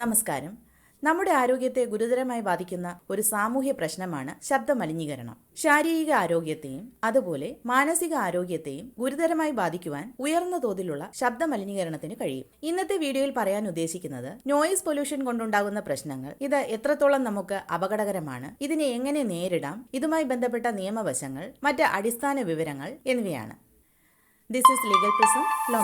നമസ്കാരം. നമ്മുടെ ആരോഗ്യത്തെ ഗുരുതരമായി ബാധിക്കുന്ന ഒരു സാമൂഹ്യ പ്രശ്നമാണ് ശബ്ദമലിനീകരണം. ശാരീരിക ആരോഗ്യത്തെയും അതുപോലെ മാനസിക ആരോഗ്യത്തെയും ഗുരുതരമായി ബാധിക്കുവാൻ ഉയർന്ന തോതിലുള്ള ശബ്ദ മലിനീകരണത്തിന് കഴിയും. ഇന്നത്തെ വീഡിയോയിൽ പറയാൻ ഉദ്ദേശിക്കുന്നത് നോയിസ് പൊല്യൂഷൻ കൊണ്ടുണ്ടാകുന്ന പ്രശ്നങ്ങൾ. ഇത് എത്രത്തോളം നമുക്ക് അപകടകരമാണ് ഇതിനെ എങ്ങനെ നേരിടാം ഇതുമായി ബന്ധപ്പെട്ട നിയമവശങ്ങൾ മറ്റ് അടിസ്ഥാന വിവരങ്ങൾ എന്നിവയാണ്. This is legal prism law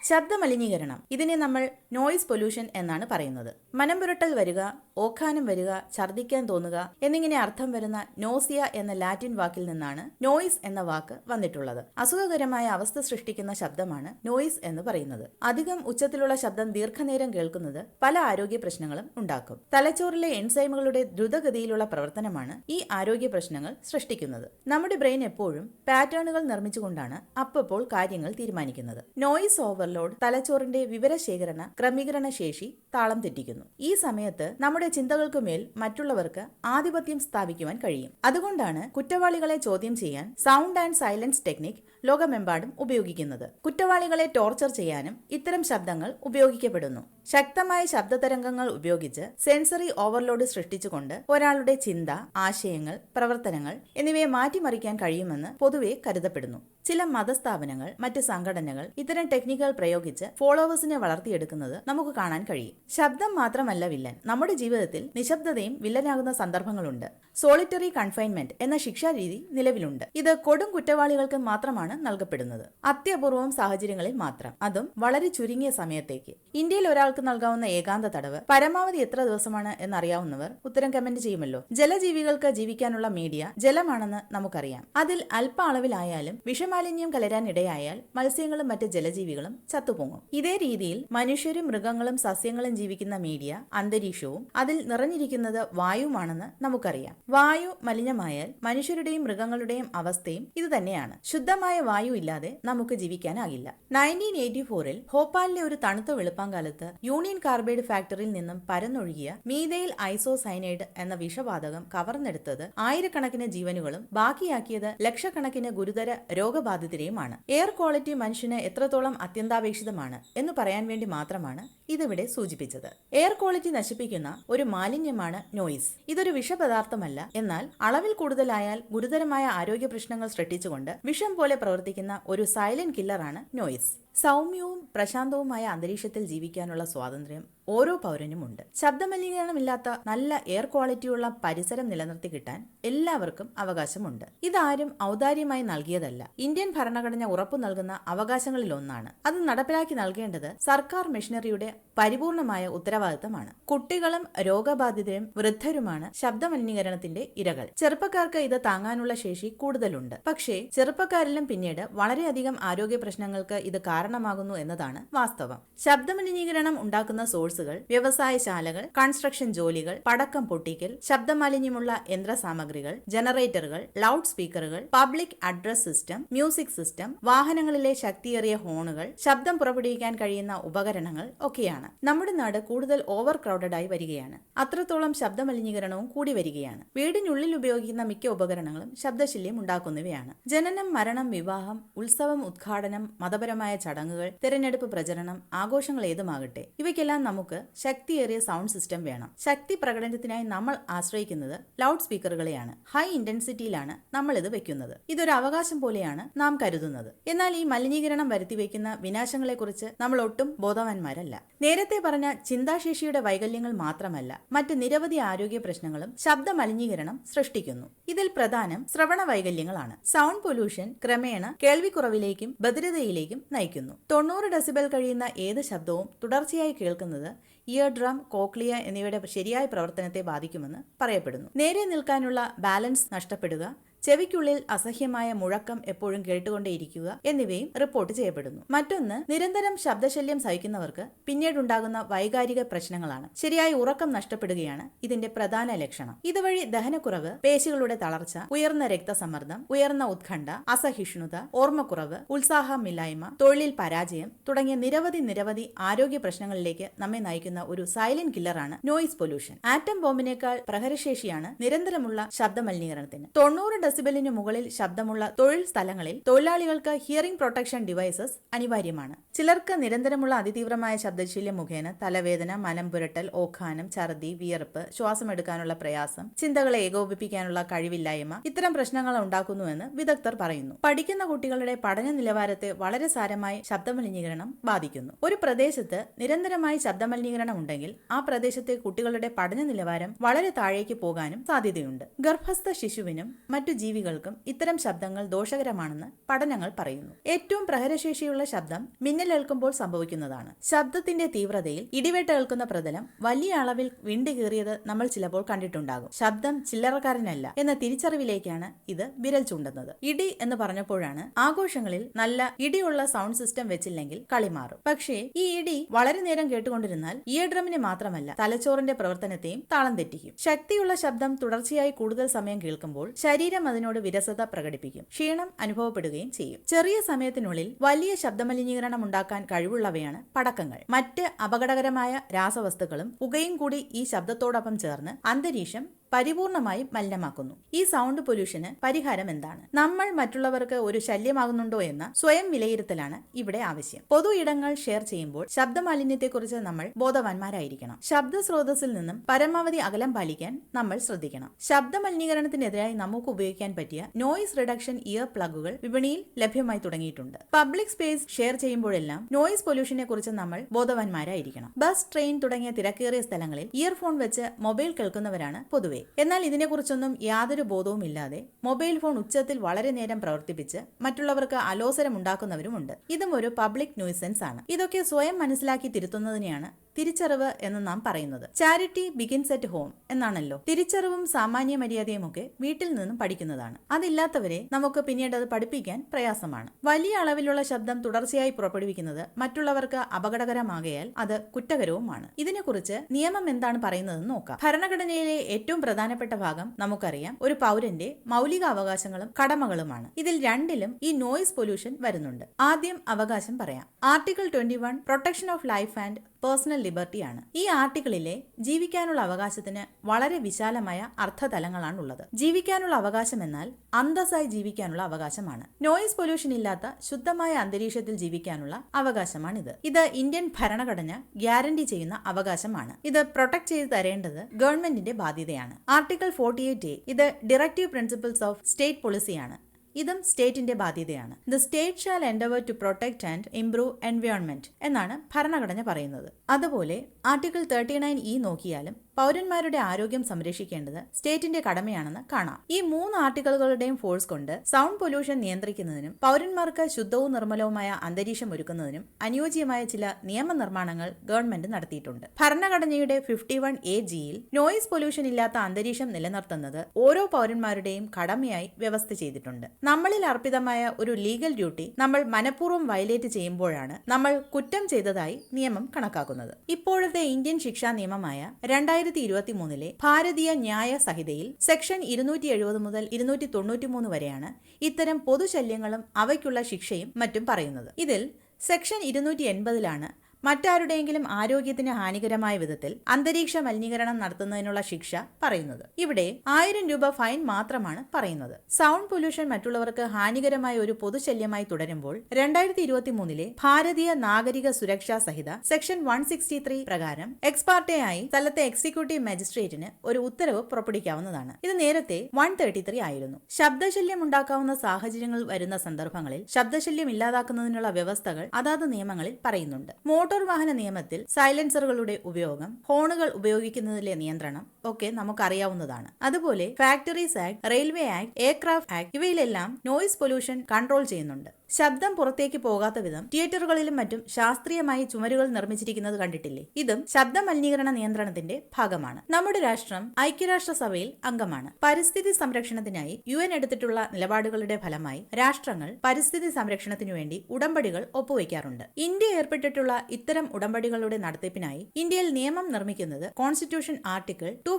Medici ശബ്ദ മലിനീകരണം ഇതിനെ നമ്മൾ നോയിസ് പൊല്യൂഷൻ എന്നാണ് പറയുന്നത്. മനം പുരട്ടൽ വരിക ഓഖാനം വരിക ഛർദ്ദിക്കാൻ തോന്നുക എന്നിങ്ങനെ അർത്ഥം വരുന്ന നോസിയ എന്ന ലാറ്റിൻ വാക്കിൽ നിന്നാണ് നോയിസ് എന്ന വാക്ക് വന്നിട്ടുള്ളത്. അസുഖകരമായ അവസ്ഥ സൃഷ്ടിക്കുന്ന ശബ്ദമാണ് നോയിസ് എന്ന് പറയുന്നത്. അധികം ഉച്ചത്തിലുള്ള ശബ്ദം ദീർഘനേരം കേൾക്കുന്നത് പല ആരോഗ്യ പ്രശ്നങ്ങളും ഉണ്ടാക്കും. തലച്ചോറിലെ എൻസൈമുകളുടെ ദ്രുതഗതിയിലുള്ള പ്രവർത്തനമാണ് ഈ ആരോഗ്യ പ്രശ്നങ്ങൾ സൃഷ്ടിക്കുന്നത്. നമ്മുടെ ബ്രെയിൻ എപ്പോഴും പാറ്റേണുകൾ നിർമ്മിച്ചുകൊണ്ടാണ് അപ്പപ്പോൾ കാര്യങ്ങൾ തീരുമാനിക്കുന്നത്. നോയിസ് ഓവർലോഡ് തലച്ചോറിന്റെ വിവരശേഖരണ ക്രമീകരണ ശേഷി താളം തെറ്റിക്കുന്നു. ഈ സമയത്ത് നമ്മുടെ ചിന്തകൾക്ക് മേൽ മറ്റുള്ളവർക്ക് ആധിപത്യം സ്ഥാപിക്കുവാൻ കഴിയും. അതുകൊണ്ടാണ് കുറ്റവാളികളെ ചോദ്യം ചെയ്യാൻ സൗണ്ട് ആൻഡ് സൈലൻസ് ടെക്നിക് ലോകമെമ്പാടും ഉപയോഗിക്കുന്നത്. കുറ്റവാളികളെ ടോർച്ചർ ചെയ്യാനും ഇത്തരം ശബ്ദങ്ങൾ ഉപയോഗിക്കപ്പെടുന്നു. ശക്തമായ ശബ്ദതരംഗങ്ങൾ ഉപയോഗിച്ച് സെൻസറി ഓവർലോഡ് സൃഷ്ടിച്ചുകൊണ്ട് ഒരാളുടെ ചിന്ത ആശയങ്ങൾ പ്രവർത്തനങ്ങൾ എന്നിവയെ മാറ്റിമറിക്കാൻ കഴിയുമെന്ന് പൊതുവെ കരുതപ്പെടുന്നു. ചില മതസ്ഥാപനങ്ങൾ മറ്റ് സംഘടനകൾ ഇത്തരം ടെക്നിക്കുകൾ പ്രയോഗിച്ച് ഫോളോവേഴ്സിനെ വളർത്തിയെടുക്കുന്നത് നമുക്ക് കാണാൻ കഴിയും. ശബ്ദം മാത്രമല്ല വില്ലൻ. നമ്മുടെ ജീവിതത്തിൽ നിശബ്ദതയും വില്ലനാകുന്ന സന്ദർഭങ്ങളുണ്ട്. സോളിറ്ററി കൺഫൈൻമെന്റ് എന്ന ശിക്ഷാരീതി നിലവിലുണ്ട്. ഇത് കൊടും കുറ്റവാളികൾക്ക് മാത്രമാണ് നൽകപ്പെടുന്നത്. അത്യപൂർവം സാഹചര്യങ്ങളിൽ മാത്രം. അതും വളരെ ചുരുങ്ങിയ സമയത്തേക്ക്. ഇന്ത്യയിൽ ഒരാൾക്ക് നൽകാവുന്ന ഏകാന്ത തടവ് പരമാവധി എത്ര ദിവസമാണ് എന്നറിയാവുന്നവർ ഉത്തരം കമന്റ് ചെയ്യുമല്ലോ. ജലജീവികൾക്ക് ജീവിക്കാനുള്ള മീഡിയ ജലമാണെന്ന് നമുക്കറിയാം. അതിൽ അല്പ അളവിലായാലും വിഷമാലിന്യം കലരാൻ ഇടയായാൽ മത്സ്യങ്ങളും മറ്റ് ജലജീവികളും ചത്തുപൊങ്ങും. ഇതേ രീതിയിൽ മനുഷ്യരും മൃഗങ്ങളും സസ്യങ്ങളും ജീവിക്കുന്ന മീഡിയ അന്തരീക്ഷവും അതിൽ നിറഞ്ഞിരിക്കുന്നത് വായുവാണെന്ന് നമുക്കറിയാം. വായു മലിനമായാൽ മനുഷ്യരുടെയും മൃഗങ്ങളുടെയും അവസ്ഥയും ഇതുതന്നെയാണ്. ശുദ്ധമായ വായു ഇല്ലാതെ നമുക്ക് ജീവിക്കാനാകില്ല. നയന്റീൻ എയ്റ്റി ഫോറിൽ ഭോപ്പാലിലെ ഒരു തണുത്ത വെളുപ്പാങ്കാലത്ത് യൂണിയൻ കാർബൈഡ് ഫാക്ടറിയിൽ നിന്നും പരന്നൊഴുകിയ മീതയിൽ ഐസോസൈനൈഡ് എന്ന വിഷവാതകം കവർന്നെടുത്തത് ആയിരക്കണക്കിന് ജീവനുകളും ബാക്കിയാക്കിയത് ലക്ഷക്കണക്കിന് ഗുരുതര രോഗബാധിതരെയുമാണ്. എയർ ക്വാളിറ്റി മനുഷ്യന് എത്രത്തോളം അത്യന്താപേക്ഷിതമാണ് എന്ന് പറയാൻ വേണ്ടി മാത്രമാണ് ഇതിവിടെ സൂചിപ്പിച്ചത്. എയർ ക്വാളിറ്റി നശിപ്പിക്കുന്ന ഒരു മാലിന്യമാണ് നോയിസ്. ഇതൊരു വിഷപദാർത്ഥമല്ല. എന്നാൽ അളവിൽ കൂടുതലായാൽ ഗുരുതരമായ ആരോഗ്യ പ്രശ്നങ്ങൾ സൃഷ്ടിച്ചുകൊണ്ട് വിഷം പോലെ പ്രവർത്തിക്കുന്ന ഒരു സൈലന്റ് കില്ലറാണ് നോയിസ്. സൗമ്യവും പ്രശാന്തവുമായ അന്തരീക്ഷത്തിൽ ജീവിക്കാനുള്ള സ്വാതന്ത്ര്യം ഓരോ പൗരനും ഉണ്ട് ശബ്ദമലിനീകരണമില്ലാത്ത നല്ല എയർ ക്വാളിറ്റിയുള്ള പരിസരം നിലനിർത്തി കിട്ടാൻ എല്ലാവർക്കും അവകാശമുണ്ട്. ഇതാരും ഔദാര്യമായി നൽകിയതല്ല. ഇന്ത്യൻ ഭരണഘടന ഉറപ്പു നൽകുന്ന അവകാശങ്ങളിൽ ഒന്നാണ്. അത് നടപ്പിലാക്കി നൽകേണ്ടത് സർക്കാർ മെഷീനറിയുടെ പരിപൂർണമായ ഉത്തരവാദിത്തമാണ്. കുട്ടികളും രോഗബാധിതരും വൃദ്ധരുമാണ് ശബ്ദമലിനീകരണത്തിന്റെ ഇരകൾ. ചെറുപ്പക്കാർക്ക് ഇത് താങ്ങാനുള്ള ശേഷി കൂടുതലുണ്ട്. പക്ഷേ ചെറുപ്പക്കാരിലും പിന്നീട് വളരെയധികം ആരോഗ്യ പ്രശ്നങ്ങൾക്ക് ഇത് കാരണമാകുന്നു എന്നതാണ് വാസ്തവം. ശബ്ദമലിനീകരണം ഉണ്ടാക്കുന്ന സോഴ്സുകൾ വ്യവസായശാലകൾ കൺസ്ട്രക്ഷൻ ജോലികൾ പടക്കം പൊട്ടിക്കൽ ശബ്ദമാലിന്യമുള്ള യന്ത്രസാമഗ്രികൾ ജനറേറ്ററുകൾ loud സ്പീക്കറുകൾ public address system music system വാഹനങ്ങളിലെ ശക്തിയേറിയ ഹോണുകൾ ശബ്ദം പുറപ്പെടുവിക്കാൻ കഴിയുന്ന ഉപകരണങ്ങൾ ഒക്കെയാണ്. നമ്മുടെ നാട് കൂടുതൽ ഓവർ ക്രൗഡഡ് ആയി വരികയാണ്. അത്രത്തോളം ശബ്ദമലിനീകരണവും കൂടി വരികയാണ്. വീടിനുള്ളിൽ ഉപയോഗിക്കുന്ന മിക്ക ഉപകരണങ്ങളും ശബ്ദശല്യം ഉണ്ടാക്കുന്നവയാണ്. ജനനം മരണം വിവാഹം ഉത്സവം ഉദ്ഘാടനം മതപരമായ ചടങ്ങുകൾ തെരഞ്ഞെടുപ്പ് പ്രചരണം ആഘോഷങ്ങൾ ഏതുമാകട്ടെ. ഇവയ്ക്കെല്ലാം നമുക്ക് ശക്തിയേറിയ സൗണ്ട് സിസ്റ്റം വേണം. ശക്തി പ്രകടനത്തിനായി നമ്മൾ ആശ്രയിക്കുന്നത് ലൗഡ് സ്പീക്കറുകളെയാണ്. ഹൈ ഇന്റൻസിറ്റിയിലാണ് നമ്മൾ ഇത് വെക്കുന്നത്. ഇതൊരു അവകാശം പോലെയാണ് നാം കരുതുന്നത്. എന്നാൽ ഈ മലിനീകരണം വരുത്തിവെക്കുന്ന വിനാശങ്ങളെക്കുറിച്ച് നമ്മൾ ഒട്ടും ബോധവാന്മാരല്ല. നേരത്തെ പറഞ്ഞ ചിന്താശേഷിയുടെ വൈകല്യങ്ങൾ മാത്രമല്ല മറ്റ് നിരവധി ആരോഗ്യ പ്രശ്നങ്ങളും ശബ്ദ മലിനീകരണം സൃഷ്ടിക്കുന്നു. ഇതിൽ പ്രധാനം ശ്രവണ വൈകല്യങ്ങളാണ്. സൗണ്ട് പൊല്യൂഷൻ ക്രമേണ കേൾവിക്കുറവിലേക്കും ബധിരതയിലേക്കും നയിക്കുന്നു. തൊണ്ണൂറ് ഡെസിബൽ കഴിയുന്ന ഏത് ശബ്ദവും തുടർച്ചയായി കേൾക്കുന്നത് ഇയർ ഡ്രം കോക്ലിയ എന്നിവയുടെ ശരിയായ പ്രവർത്തനത്തെ ബാധിക്കുമെന്ന് പറയപ്പെടുന്നു. നേരെ നിൽക്കാനുള്ള ബാലൻസ് നഷ്ടപ്പെടുക ചെവിക്കുള്ളിൽ അസഹ്യമായ മുഴക്കം എപ്പോഴും കേട്ടുകൊണ്ടേയിരിക്കുക എന്നിവയും റിപ്പോർട്ട് ചെയ്യപ്പെടുന്നു. മറ്റൊന്ന് നിരന്തരം ശബ്ദശല്യം സഹിക്കുന്നവർക്ക് പിന്നീടുണ്ടാകുന്ന വൈകാരിക പ്രശ്നങ്ങളാണ്. ശരിയായി ഉറക്കം നഷ്ടപ്പെടുകയാണ് ഇതിന്റെ പ്രധാന ലക്ഷണം. ഇതുവഴി ദഹനക്കുറവ് പേശികളുടെ തളർച്ച ഉയർന്ന രക്തസമ്മർദ്ദം ഉയർന്ന ഉത്കണ്ഠ അസഹിഷ്ണുത ഓർമ്മക്കുറവ് ഉത്സാഹമില്ലായ്മ തൊഴിലിൽ പരാജയം തുടങ്ങിയ നിരവധി നിരവധി ആരോഗ്യ പ്രശ്നങ്ങളിലേക്ക് നമ്മെ നയിക്കുന്ന ഒരു സൈലന്റ് കില്ലറാണ് നോയിസ് പൊല്യൂഷൻ. ആറ്റം ബോംബിനേക്കാൾ പ്രഹരശേഷിയാണ് നിരന്തരമുള്ള ശബ്ദ മലിനീകരണത്തിന് തൊണ്ണൂറ് ഡെസിബലിന് മുകളിൽ ശബ്ദമുള്ള തൊഴിൽ സ്ഥലങ്ങളിൽ തൊഴിലാളികൾക്ക് ഹിയറിംഗ് പ്രൊട്ടക്ഷൻ ഡിവൈസസ് അനിവാര്യമാണ്. ചിലർക്ക് നിരന്തരമുള്ള അതിതീവ്രമായ ശബ്ദശീല്യം മുഖേന തലവേദന മനം പുരട്ടൽ ഓഖാനം ഛർദി വിയർപ്പ് ശ്വാസമെടുക്കാനുള്ള പ്രയാസം ചിന്തകളെ ഏകോപിപ്പിക്കാനുള്ള കഴിവില്ലായ്മ ഇത്തരം പ്രശ്നങ്ങൾ ഉണ്ടാക്കുന്നുവെന്ന് വിദഗ്ധർ പറയുന്നു. പഠിക്കുന്ന കുട്ടികളുടെ പഠന നിലവാരത്തെ വളരെ സാരമായി ശബ്ദമലിനീകരണം ബാധിക്കുന്നു. ഒരു പ്രദേശത്ത് നിരന്തരമായി ശബ്ദമലിനീകരണം ഉണ്ടെങ്കിൽ ആ പ്രദേശത്തെ കുട്ടികളുടെ പഠന നിലവാരം വളരെ താഴേക്ക് പോകാനും സാധ്യതയുണ്ട്. ഗർഭസ്ഥ ശിശുവിനും മറ്റു ജീവികൾക്കും ഇത്തരം ശബ്ദങ്ങൾ ദോഷകരമാണെന്ന് പഠനങ്ങൾ പറയുന്നു. ഏറ്റവും പ്രഹരശേഷിയുള്ള ശബ്ദം മിന്നലേൽക്കുമ്പോൾ സംഭവിക്കുന്നതാണ്. ശബ്ദത്തിന്റെ തീവ്രതയിൽ ഇടിവെട്ടേൽക്കുന്ന പ്രതലം വലിയ അളവിൽ വിണ്ടുകീറിയത് നമ്മൾ ചിലപ്പോൾ കണ്ടിട്ടുണ്ടാകും. ശബ്ദം ചില്ലറക്കാരനല്ല എന്ന തിരിച്ചറിവിലേക്കാണ് ഇത് വിരൽ ചൂണ്ടുന്നത്. ഇടി എന്ന് പറഞ്ഞപ്പോഴാണ് ആഘോഷങ്ങളിൽ നല്ല ഇടിയുള്ള സൗണ്ട് സിസ്റ്റം വെച്ചില്ലെങ്കിൽ കളി മാറും. പക്ഷേ ഈ ഇടി വളരെ നേരം കേട്ടുകൊണ്ടിരുന്നാൽ ഇയർ ഡ്രമിന് മാത്രമല്ല തലച്ചോറിന്റെ പ്രവർത്തനത്തെയും താളം തെറ്റിക്കും. ശക്തിയുള്ള ശബ്ദം തുടർച്ചയായി കൂടുതൽ സമയം കേൾക്കുമ്പോൾ ശരീരം അതിനോട് വിരസത പ്രകടിപ്പിക്കും. ക്ഷീണം അനുഭവപ്പെടുകയും ചെയ്യും. ചെറിയ സമയത്തിനുള്ളിൽ വലിയ ശബ്ദമലിനീകരണം ഉണ്ടാക്കാൻ കഴിവുള്ളവയാണ് പടക്കങ്ങൾ. മറ്റ് അപകടകരമായ രാസവസ്തുക്കളും പുകയും കൂടി ഈ ശബ്ദത്തോടൊപ്പം ചേർന്ന് അന്തരീക്ഷം പരിപൂർണമായും മലിനമാക്കുന്നു. ഈ സൗണ്ട് പൊല്യൂഷന് പരിഹാരം എന്താണ്? നമ്മൾ മറ്റുള്ളവർക്ക് ഒരു ശല്യമാകുന്നുണ്ടോ എന്ന സ്വയം വിലയിരുത്തലാണ് ഇവിടെ ആവശ്യം. പൊതു ഇടങ്ങൾ ഷെയർ ചെയ്യുമ്പോൾ ശബ്ദ മാലിന്യത്തെക്കുറിച്ച് നമ്മൾ ബോധവാന്മാരായിരിക്കണം. ശബ്ദ സ്രോതസ്സിൽ നിന്നും പരമാവധി അകലം പാലിക്കാൻ നമ്മൾ ശ്രദ്ധിക്കണം. ശബ്ദ മലിനീകരണത്തിനെതിരായി നമുക്ക് ഉപയോഗിക്കാൻ പറ്റിയ നോയിസ് റിഡക്ഷൻ ഇയർ പ്ലഗുകൾ വിപണിയിൽ ലഭ്യമായി തുടങ്ങിയിട്ടുണ്ട്. പബ്ലിക് സ്പേസ് ഷെയർ ചെയ്യുമ്പോഴെല്ലാം നോയിസ് പൊല്യൂഷനെ കുറിച്ച് നമ്മൾ ബോധവാന്മാരായിരിക്കണം. ബസ് ട്രെയിൻ തുടങ്ങിയ തിരക്കേറിയ സ്ഥലങ്ങളിൽ ഇയർഫോൺ വെച്ച് മൊബൈൽ കേൾക്കുന്നവരാണ് പൊതുവെ. എന്നാൽ ഇതിനെക്കുറിച്ചൊന്നും യാതൊരു ബോധവും ഇല്ലാതെ മൊബൈൽ ഫോൺ ഉച്ചത്തിൽ വളരെ നേരം പ്രവർത്തിപ്പിച്ച് മറ്റുള്ളവർക്ക് അലോസരമുണ്ടാക്കുന്നവരുമുണ്ട്. ഇതും ഒരു പബ്ലിക് ന്യൂസൻസ് ആണ് ഇതൊക്കെ സ്വയം മനസ്സിലാക്കി തിരുത്തുന്നതിനെയാണ് തിരിച്ചറിവ് എന്ന് നാം പറയുന്നത്. ചാരിറ്റി ബിഗിൻസ് അറ്റ് ഹോം എന്നാണല്ലോ. തിരിച്ചറിവും സാമാന്യ മര്യാദയും ഒക്കെ വീട്ടിൽ നിന്നും പഠിക്കുന്നതാണ്. അതില്ലാത്തവരെ നമുക്ക് പിന്നീട് അത് പഠിപ്പിക്കാൻ പ്രയാസമാണ്. വലിയ അളവിലുള്ള ശബ്ദം തുടർച്ചയായി പുറപ്പെടുവിക്കുന്നത് മറ്റുള്ളവർക്ക് അപകടകരമാകയാൽ അത് കുറ്റകരവുമാണ്. ഇതിനെക്കുറിച്ച് നിയമം എന്താണ് പറയുന്നതെന്ന് നോക്കാം. ഭരണഘടനയിലെ ഏറ്റവും പ്രധാനപ്പെട്ട ഭാഗം നമുക്കറിയാം. ഒരു പൗരന്റെ മൗലിക അവകാശങ്ങളും കടമകളുമാണ്. ഇതിൽ രണ്ടിലും ഈ നോയിസ് പൊല്യൂഷൻ വരുന്നുണ്ട്. ആദ്യം അവകാശം പറയാം. Article twenty one protection of life and personal ലിബർട്ടിയാണ്. ഈ ആർട്ടിക്കിളിലെ ജീവിക്കാനുള്ള അവകാശത്തിന് വളരെ വിശാലമായ അർത്ഥതലങ്ങളാണ് ഉള്ളത് ജീവിക്കാനുള്ള അവകാശം എന്നാൽ അന്തസ്സായി ജീവിക്കാനുള്ള അവകാശമാണ്. നോയിസ് പൊല്യൂഷൻ ഇല്ലാത്ത ശുദ്ധമായ അന്തരീക്ഷത്തിൽ ജീവിക്കാനുള്ള അവകാശമാണിത്. ഇത് ഇന്ത്യൻ ഭരണഘടന ഗ്യാരണ്ടി ചെയ്യുന്ന അവകാശമാണ്. ഇത് പ്രൊട്ടക്ട് ചെയ്ത് തരേണ്ടത് ഗവൺമെന്റിന്റെ ബാധ്യതയാണ്. ആർട്ടിക്കിൾ ഫോർട്ടി എയ്റ്റ് എ ഇത് ഡിറക്റ്റീവ് പ്രിൻസിപ്പിൾസ് ഓഫ് സ്റ്റേറ്റ് പോളിസിയാണ്. ഇതും സ്റ്റേറ്റിന്റെ ബാധ്യതയാണ്. The state shall endeavour to protect and improve environment എന്നാണ് ഭരണഘടന പറയുന്നത്. അതുപോലെ ആർട്ടിക്കിൾ തേർട്ടി നയൻ ഇ നോക്കിയാലും പൗരന്മാരുടെ ആരോഗ്യം സംരക്ഷിക്കേണ്ടത് സ്റ്റേറ്റിന്റെ കടമയാണെന്ന് കാണാം. ഈ മൂന്ന് ആർട്ടിക്കിളുകളുടെയും ഫോഴ്സ് കൊണ്ട് സൗണ്ട് പൊല്യൂഷൻ നിയന്ത്രിക്കുന്നതിനും പൗരന്മാർക്ക് ശുദ്ധവും നിർമ്മലവുമായ അന്തരീക്ഷം ഒരുക്കുന്നതിനും അനുയോജ്യമായ ചില നിയമനിർമ്മാണങ്ങൾ ഗവൺമെന്റ് നടത്തിയിട്ടുണ്ട്. ഭരണഘടനയുടെ ഫിഫ്റ്റി വൺ എ ജിയിൽ നോയിസ് പൊല്യൂഷൻ ഇല്ലാത്ത അന്തരീക്ഷം നിലനിർത്തുന്നത് ഓരോ പൗരന്മാരുടെയും കടമയായി വ്യവസ്ഥ ചെയ്തിട്ടുണ്ട്. നമ്മളിൽ അർപ്പിതമായ ഒരു ലീഗൽ ഡ്യൂട്ടി നമ്മൾ മനഃപൂർവം വയലേറ്റ് ചെയ്യുമ്പോഴാണ് നമ്മൾ കുറ്റം ചെയ്തതായി നിയമം കണക്കാക്കുന്നത്. ഇപ്പോഴത്തെ ഇന്ത്യൻ ശിക്ഷാ നിയമമായ രണ്ടായിരത്തി ഇരുപത്തി മൂന്നിലെ ഭാരതീയ ന്യായ സംഹിതയിൽ സെക്ഷൻ ഇരുന്നൂറ്റി എഴുപത് മുതൽ ഇരുന്നൂറ്റി തൊണ്ണൂറ്റി മൂന്ന് വരെയാണ് ഇത്തരം പൊതുശല്യങ്ങളും അവയ്ക്കുള്ള ശിക്ഷയും മറ്റും പറയുന്നത്. ഇതിൽ സെക്ഷൻ ഇരുന്നൂറ്റി എൺപതിലാണ് മറ്റാരുടെയെങ്കിലും ആരോഗ്യത്തിന് ഹാനികരമായ വിധത്തിൽ അന്തരീക്ഷ മലിനീകരണം നടത്തുന്നതിനുള്ള ശിക്ഷ പറയുന്നത്. ഇവിടെ ആയിരം രൂപ ഫൈൻ മാത്രമാണ് പറയുന്നത്. സൗണ്ട് പൊല്യൂഷൻ മറ്റുള്ളവർക്ക് ഹാനികരമായ ഒരു പൊതുശല്യമായി തുടരുമ്പോൾ രണ്ടായിരത്തി ഇരുപത്തി മൂന്നിലെ Bharatiya Nagarik Suraksha Sanhita section one sixty three പ്രകാരം എക്സ്പാർട്ടേയായി സ്ഥലത്തെ എക്സിക്യൂട്ടീവ് മജിസ്ട്രേറ്റിന് ഒരു ഉത്തരവ് പുറപ്പെടുവിക്കാവുന്നതാണ്. ഇത് നേരത്തെ വൺ തേർട്ടി ത്രീ ആയിരുന്നു. ശബ്ദശല്യം ഉണ്ടാക്കാവുന്ന സാഹചര്യങ്ങൾ വരുന്ന സന്ദർഭങ്ങളിൽ ശബ്ദശല്യം ഇല്ലാതാക്കുന്നതിനുള്ള വ്യവസ്ഥകൾ അതാത് നിയമങ്ങളിൽ പറയുന്നുണ്ട്. മോട്ടോർ വാഹന നിയമത്തിൽ സൈലൻസറുകളുടെ ഉപയോഗം ഹോണുകൾ ഉപയോഗിക്കുന്നതിലെ നിയന്ത്രണം ഒക്കെ നമുക്കറിയാവുന്നതാണ്. അതുപോലെ factories act railway act aircraft act ഇവയിലെല്ലാം noise pollution control ചെയ്യുന്നുണ്ട്. ശബ്ദം പുറത്തേക്ക് പോകാത്ത വിധം തിയേറ്ററുകളിലും മറ്റും ശാസ്ത്രീയമായി ചുമരുകൾ നിർമ്മിച്ചിരിക്കുന്നത് കണ്ടിട്ടില്ലേ? ഇതും ശബ്ദ മലിനീകരണ നിയന്ത്രണത്തിന്റെ ഭാഗമാണ്. നമ്മുടെ രാഷ്ട്രം ഐക്യരാഷ്ട്ര സഭയിൽ അംഗമാണ്. പരിസ്ഥിതി സംരക്ഷണത്തിനായി യു എൻ എടുത്തിട്ടുള്ള നിലപാടുകളുടെ ഫലമായി രാഷ്ട്രങ്ങൾ പരിസ്ഥിതി സംരക്ഷണത്തിനു വേണ്ടി ഉടമ്പടികൾ ഒപ്പുവയ്ക്കാറുണ്ട് ഇന്ത്യ ഏർപ്പെട്ടിട്ടുള്ള ഇത്തരം ഉടമ്പടികളുടെ നടത്തിപ്പിനായി ഇന്ത്യയിൽ നിയമം നിർമ്മിക്കുന്നത് കോൺസ്റ്റിറ്റ്യൂഷൻ ആർട്ടിക്കിൾ ടു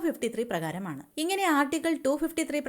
പ്രകാരമാണ്. ഇങ്ങനെ ആർട്ടിക്കിൾ ടു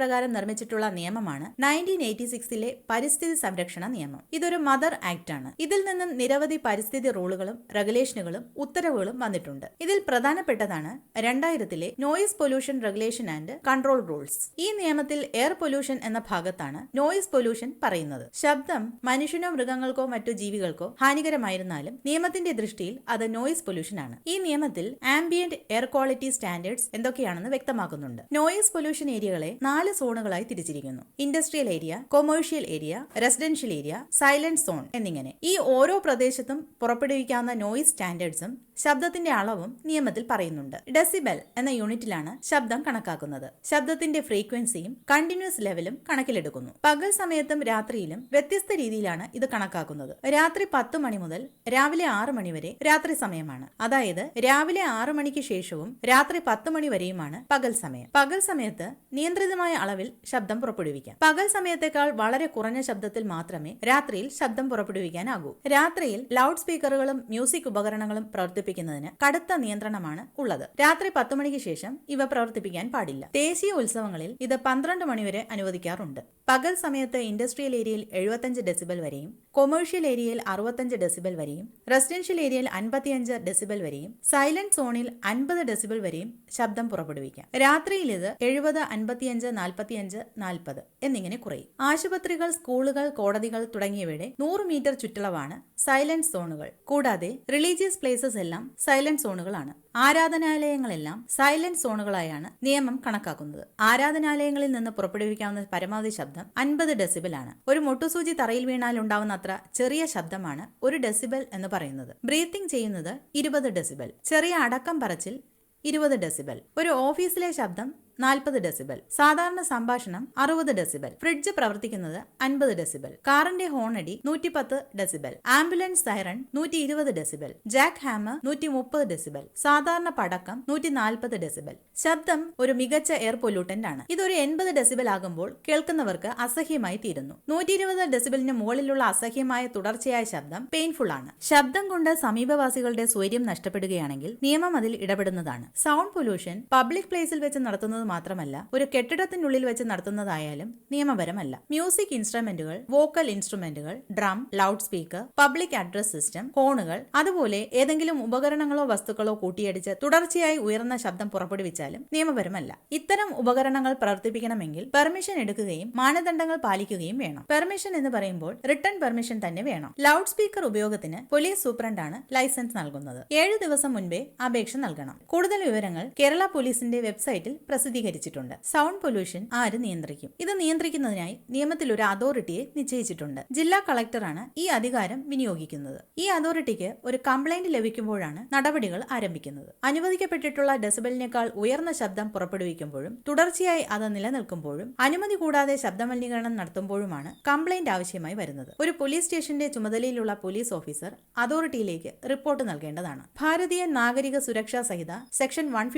പ്രകാരം നിർമ്മിച്ചിട്ടുള്ള നിയമമാണ് നയന്റീൻ എയ്റ്റി സിക്സിലെ പരിസ്ഥിതി സംരക്ഷണ നിയമം. നിയമം ഇതൊരു മദർ ആക്ട് ആണ്. ഇതിൽ നിന്നും നിരവധി പരിസ്ഥിതി റൂളുകളും റെഗുലേഷനുകളും ഉത്തരവുകളും വന്നിട്ടുണ്ട്. ഇതിൽ പ്രധാനപ്പെട്ടതാണ് രണ്ടായിരത്തിലെ noise pollution regulation and control rules. ഈ നിയമത്തിൽ എയർ പൊല്യൂഷൻ എന്ന ഭാഗത്താണ് നോയിസ് പൊല്യൂഷൻ പറയുന്നത്. ശബ്ദം മനുഷ്യനോ മൃഗങ്ങൾക്കോ മറ്റു ജീവികൾക്കോ ഹാനികരമായിരുന്നാലും നിയമത്തിന്റെ ദൃഷ്ടിയിൽ അത് നോയിസ് പൊല്യൂഷൻ ആണ്. ഈ നിയമത്തിൽ ആംബിയന്റ് എയർ ക്വാളിറ്റി സ്റ്റാൻഡേർഡ്സ് എന്തൊക്കെയാണെന്ന് വ്യക്തമാക്കുന്നുണ്ട്. നോയിസ് പൊല്യൂഷൻ ഏരിയകളെ നാല് സോണുകളായി തിരിച്ചിരിക്കുന്നു. Industrial area commercial area residential area silent zone എന്നിങ്ങനെ. ഈ ഓരോ പ്രദേശത്തും പുറപ്പെടുവിക്കാവുന്ന നോയിസ് സ്റ്റാൻഡേർഡ്സും ശബ്ദത്തിന്റെ അളവും നിയമത്തിൽ പറയുന്നുണ്ട്. ഡെസിബെൽ എന്ന യൂണിറ്റിലാണ് ശബ്ദം കണക്കാക്കുന്നത്. ശബ്ദത്തിന്റെ ഫ്രീക്വൻസിയും കണ്ടിന്യൂസ് ലെവലും കണക്കിലെടുക്കുന്നു. പകൽ സമയത്തും രാത്രിയിലും വ്യത്യസ്ത രീതിയിലാണ് ഇത് കണക്കാക്കുന്നത്. രാത്രി പത്ത് മണി മുതൽ രാവിലെ ആറ് മണി വരെ രാത്രി സമയമാണ്. അതായത് രാവിലെ ആറ് മണിക്ക് ശേഷവും രാത്രി പത്ത് മണി വരെയുമാണ് പകൽ സമയം. പകൽ സമയത്ത് നിയന്ത്രിതമായ അളവിൽ ശബ്ദം പുറപ്പെടുവിക്കാം. പകൽ സമയത്തേക്കാൾ വളരെ കുറഞ്ഞ ശബ്ദത്തിൽ മാത്രമേ രാത്രിയിൽ ശബ്ദം പുറപ്പെടുവിക്കാനാകൂ. രാത്രിയിൽ ലൗഡ് സ്പീക്കറുകളും മ്യൂസിക് ഉപകരണങ്ങളും പ്രവർത്തിപ്പിക്കുന്നതിന് കടുത്ത നിയന്ത്രണമാണ് ഉള്ളത്. രാത്രി പത്ത് മണിക്ക് ശേഷം ഇവ പ്രവർത്തിപ്പിക്കാൻ പാടില്ല. ദേശീയ ഉത്സവങ്ങളിൽ ഇത് പന്ത്രണ്ട് മണിവരെ അനുവദിക്കാറുണ്ട്. പകൽ സമയത്ത് ഇൻഡസ്ട്രിയൽ ഏരിയയിൽ എഴുപത്തഞ്ച് ഡെസിബൽ വരെയും കൊമേഴ്ഷ്യൽ ഏരിയയിൽ അറുപത്തഞ്ച് ഡെസിബൽ വരെയും റെസിഡൻഷ്യൽ ഏരിയയിൽ അൻപത്തിയഞ്ച് ഡെസിബൽ വരെയും സൈലന്റ് സോണിൽ അൻപത് ഡെസിബൽ വരെയും ശബ്ദം പുറപ്പെടുവിക്കാം. രാത്രിയിൽ ഇത് എഴുപത് അൻപത്തിയഞ്ച് നാൽപ്പത്തിയഞ്ച് നാൽപ്പത് എന്നിങ്ങനെ കുറയും. ആശുപത്രികൾ സ്കൂളുകൾ കോടതികൾ തുടങ്ങിയവയുടെ നൂറ് മീറ്റർ ചുറ്റളവാണ് സൈലന്റ് സോണുകൾ. കൂടാതെ റിലീജിയസ് പ്ലേസസ് എല്ലാം സൈലന്റ് സോണുകളാണ്. ആരാധനാലയങ്ങളെല്ലാം സൈലന്റ് സോണുകളായാണ് നിയമം കണക്കാക്കുന്നത്. ആരാധനാലയങ്ങളിൽ നിന്ന് പുറപ്പെടുവിക്കാവുന്ന പരമാവധി ശബ്ദം അൻപത് ഡെസിബൽ ആണ്. ഒരു മുട്ടുസൂചി തറയിൽ വീണാൽ ഉണ്ടാവുന്ന അത്ര ചെറിയ ശബ്ദമാണ് ഒരു ഡെസിബൽ എന്ന് പറയുന്നത്. ബ്രീത്തിങ് ചെയ്യുന്നത് ഇരുപത് ഡെസിബൽ. ചെറിയ അടക്കം പറച്ചിൽ ഇരുപത് ഡെസിബൽ. ഒരു ഓഫീസിലെ ശബ്ദം നാൽപ്പത് ഡെസിബൽ. സാധാരണ സംഭാഷണം അറുപത് ഡെസിബൽ. ഫ്രിഡ്ജ് പ്രവർത്തിക്കുന്നത് അൻപത് ഡെസിബൽ. കാറിന്റെ ഹോണടി നൂറ്റിപ്പത്ത് ഡെസിബൽ. ആംബുലൻസ് സൈറൺ നൂറ്റി ഇരുപത് ഡെസിബൽ. ജാക്ക് ഹാമർ നൂറ്റി മുപ്പത് ഡെസിബൽ. സാധാരണ പടക്കം നൂറ്റി നാൽപ്പത് ഡെസിബൽ. ശബ്ദം ഒരു മികച്ച എയർ പൊല്യൂട്ടന്റ് ആണ്. ഇതൊരു എൺപത് ഡെസിബൽ ആകുമ്പോൾ കേൾക്കുന്നവർക്ക് അസഹ്യമായി തീരുന്നു. നൂറ്റി ഇരുപത് ഡെസിബലിന് മുകളിലുള്ള അസഹ്യമായ തുടർച്ചയായ ശബ്ദം പെയിൻഫുൾ ആണ്. ശബ്ദം കൊണ്ട് സമീപവാസികളുടെ സ്വൈര്യം നഷ്ടപ്പെടുകയാണെങ്കിൽ നിയമം അതിൽ ഇടപെടുന്നതാണ്. സൗണ്ട് പൊല്യൂഷൻ പബ്ലിക് പ്ലേസിൽ വെച്ച് നടത്തുന്നത് മാത്രമല്ല ഒരു കെട്ടിടത്തിനുള്ളിൽ വെച്ച് നടത്തുന്നതായാലും നിയമപരമല്ല. മ്യൂസിക് ഇൻസ്ട്രുമെന്റുകൾ vocal ഇൻസ്ട്രുമെന്റുകൾ drum loud speaker public address system ഫോണുകൾ അതുപോലെ ഏതെങ്കിലും ഉപകരണങ്ങളോ വസ്തുക്കളോ കൂട്ടിയടിച്ച് തുടർച്ചയായി ഉയർന്ന ശബ്ദം പുറപ്പെടുവിച്ചാലും നിയമപരമല്ല. ഇത്തരം ഉപകരണങ്ങൾ പ്രവർത്തിപ്പിക്കണമെങ്കിൽ പെർമിഷൻ എടുക്കുകയും മാനദണ്ഡങ്ങൾ പാലിക്കുകയും വേണം. പെർമിഷൻ എന്ന് പറയുമ്പോൾ റിട്ടേൺ പെർമിഷൻ തന്നെ വേണം. ലൗഡ് സ്പീക്കർ ഉപയോഗത്തിന് പോലീസ് സൂപ്രണ്ടാണ് ലൈസൻസ് നൽകുന്നത്. ഏഴ് ദിവസം മുൻപേ അപേക്ഷ നൽകണം. കൂടുതൽ വിവരങ്ങൾ കേരള പോലീസിന്റെ വെബ്സൈറ്റിൽ പ്രസിദ്ധീകരിച്ചിട്ടുണ്ട് സൗണ്ട് പൊല്യൂഷൻ ആര് നിയന്ത്രിക്കും? ഇത് നിയന്ത്രിക്കുന്നതിനായി നിയമത്തിൽ ഒരു അതോറിറ്റിയെ നിശ്ചയിച്ചിട്ടുണ്ട്. ജില്ലാ കളക്ടറാണ് ഈ അധികാരം വിനിയോഗിക്കുന്നത്. ഈ അതോറിറ്റിക്ക് ഒരു കംപ്ലൈന്റ് ലഭിക്കുമ്പോഴാണ് നടപടികൾ ആരംഭിക്കുന്നത്. അനുവദിക്കപ്പെട്ടിട്ടുള്ള ഡെസിബലിനേക്കാൾ ഉയർന്ന ശബ്ദം പുറപ്പെടുവിക്കുമ്പോഴും തുടർച്ചയായി അത് നിലനിൽക്കുമ്പോഴും അനുമതി കൂടാതെ ശബ്ദമലിനീകരണം നടത്തുമ്പോഴുമാണ് കംപ്ലൈന്റ് ആവശ്യമായി വരുന്നത്. ഒരു പോലീസ് സ്റ്റേഷന്റെ ചുമതലയിലുള്ള പോലീസ് ഓഫീസർ അതോറിറ്റിയിലേക്ക് റിപ്പോർട്ട് നൽകേണ്ടതാണ്. ഭാരതീയ നാഗരിക സുരക്ഷാ സഹിത സെക്ഷൻ വൺ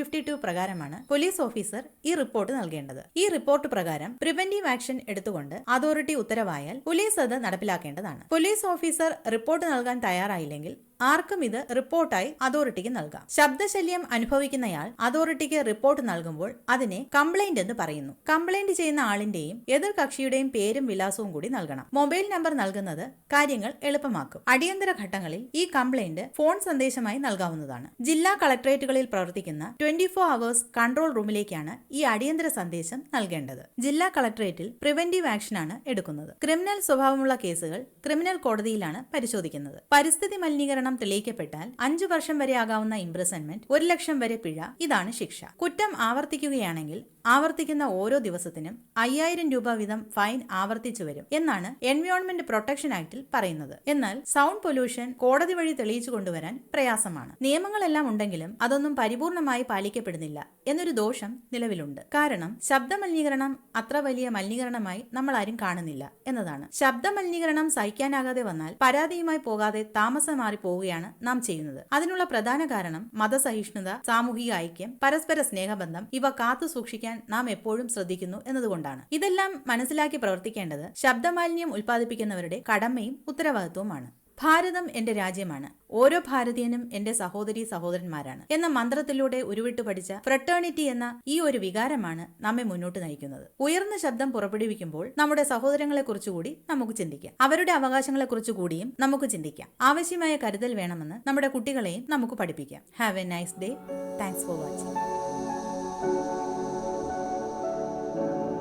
പ്രകാരമാണ് പോലീസ് ഓഫീസർ ഈ റിപ്പോർട്ട് നൽകേണ്ടത്. ഈ റിപ്പോർട്ട് പ്രകാരം പ്രിവെന്റീവ് ആക്ഷൻ എടുത്തുകൊണ്ട് അതോറിറ്റി ഉത്തരവായാൽ പോലീസ് അത് നടപ്പിലാക്കേണ്ടതാണ്. പോലീസ് ഓഫീസർ റിപ്പോർട്ട് നൽകാൻ തയ്യാറായില്ലെങ്കിൽ ആർക്കും ഇത് റിപ്പോർട്ടായി അതോറിറ്റിക്ക് നൽകാം. ശബ്ദശല്യം അനുഭവിക്കുന്നയാൾ അതോറിറ്റിക്ക് റിപ്പോർട്ട് നൽകുമ്പോൾ അതിനെ കംപ്ലൈന്റ് എന്ന് പറയുന്നു. കംപ്ലൈന്റ് ചെയ്യുന്ന ആളിന്റെയും എതിർ കക്ഷിയുടെയും പേരും വിലാസവും കൂടി നൽകണം. മൊബൈൽ നമ്പർ നൽകുന്നത് കാര്യങ്ങൾ എളുപ്പമാക്കും. അടിയന്തര ഘട്ടങ്ങളിൽ ഈ കംപ്ലൈന്റ് ഫോൺ സന്ദേശമായി നൽകാവുന്നതാണ്. ജില്ലാ കളക്ടറേറ്റുകളിൽ പ്രവർത്തിക്കുന്ന ട്വന്റി ഫോർ അവേഴ്സ് കൺട്രോൾ റൂമിലേക്കാണ് ഈ അടിയന്തര സന്ദേശം നൽകേണ്ടത്. ജില്ലാ കളക്ടറേറ്റിൽ പ്രിവെന്റീവ് ആക്ഷനാണ് എടുക്കുന്നത്. ക്രിമിനൽ സ്വഭാവമുള്ള കേസുകൾ ക്രിമിനൽ കോടതിയിലാണ് പരിശോധിക്കുന്നത്. പരിസ്ഥിതി മലിനീകരണം കുറ്റകരണം തെളിയിക്കപ്പെട്ടാൽ അഞ്ചു വർഷം വരെ ആകാവുന്ന ഇംപ്രസൺമെന്റ് ഒരു ലക്ഷം വരെ പിഴ ഇതാണ് ശിക്ഷ. കുറ്റം ആവർത്തിക്കുകയാണെങ്കിൽ ആവർത്തിക്കുന്ന ഓരോ ദിവസത്തിനും അയ്യായിരം രൂപ വീതം ഫൈൻ ആവർത്തിച്ചു വരും എന്നാണ് എൻവയോൺമെന്റ് പ്രൊട്ടക്ഷൻ ആക്ടിൽ പറയുന്നത്. എന്നാൽ സൗണ്ട് പൊല്യൂഷൻ കോടതി വഴി തെളിയിച്ചു കൊണ്ടുവരാൻ പ്രയാസമാണ്. നിയമങ്ങളെല്ലാം ഉണ്ടെങ്കിലും അതൊന്നും പരിപൂർണമായി പാലിക്കപ്പെടുന്നില്ല എന്നൊരു ദോഷം നിലവിലുണ്ട്. കാരണം ശബ്ദ മലിനീകരണം അത്ര വലിയ മലിനീകരണമായി നമ്മൾ ആരും കാണുന്നില്ല എന്നതാണ്. ശബ്ദ മലിനീകരണം സഹിക്കാനാകാതെ വന്നാൽ പരാതിയുമായി പോകാതെ താമസം മാറി പോവുകയാണ് നാം ചെയ്യുന്നത്. അതിനുള്ള പ്രധാന കാരണം മതസഹിഷ്ണുത സാമൂഹിക ഐക്യം പരസ്പര സ്നേഹബന്ധം ഇവ കാത്തു സൂക്ഷിക്കാൻ നാം എപ്പോഴും ശ്രദ്ധിക്കുന്നു എന്നതുകൊണ്ടാണ്. ഇതെല്ലാം മനസ്സിലാക്കി പ്രവർത്തിക്കേണ്ടത് ശബ്ദമാലിന്യം ഉൽപ്പാദിപ്പിക്കുന്നവരുടെ കടമയും ഉത്തരവാദിത്വവുമാണ്. ഭാരതം എന്റെ രാജ്യമാണ്. ഓരോ ഭാരതീയനും എന്റെ സഹോദരി സഹോദരന്മാരാണ് എന്ന മന്ത്രത്തിലൂടെ ഉരുവിട്ട് പഠിച്ച ഫ്രട്ടേണിറ്റി എന്ന ഈ ഒരു വികാരമാണ് നമ്മെ മുന്നോട്ട് നയിക്കുന്നത്. ഉയർന്ന ശബ്ദം പുറപ്പെടുവിക്കുമ്പോൾ നമ്മുടെ സഹോദരങ്ങളെ കുറിച്ചുകൂടി നമുക്ക് ചിന്തിക്കാം. അവരുടെ അവകാശങ്ങളെ കുറിച്ച് കൂടിയും നമുക്ക് ചിന്തിക്കാം. ആവശ്യമായ കരുതൽ വേണമെന്ന് നമ്മുടെ കുട്ടികളെയും നമുക്ക് പഠിപ്പിക്കാം. Have a nice day thanks for watching Thank you.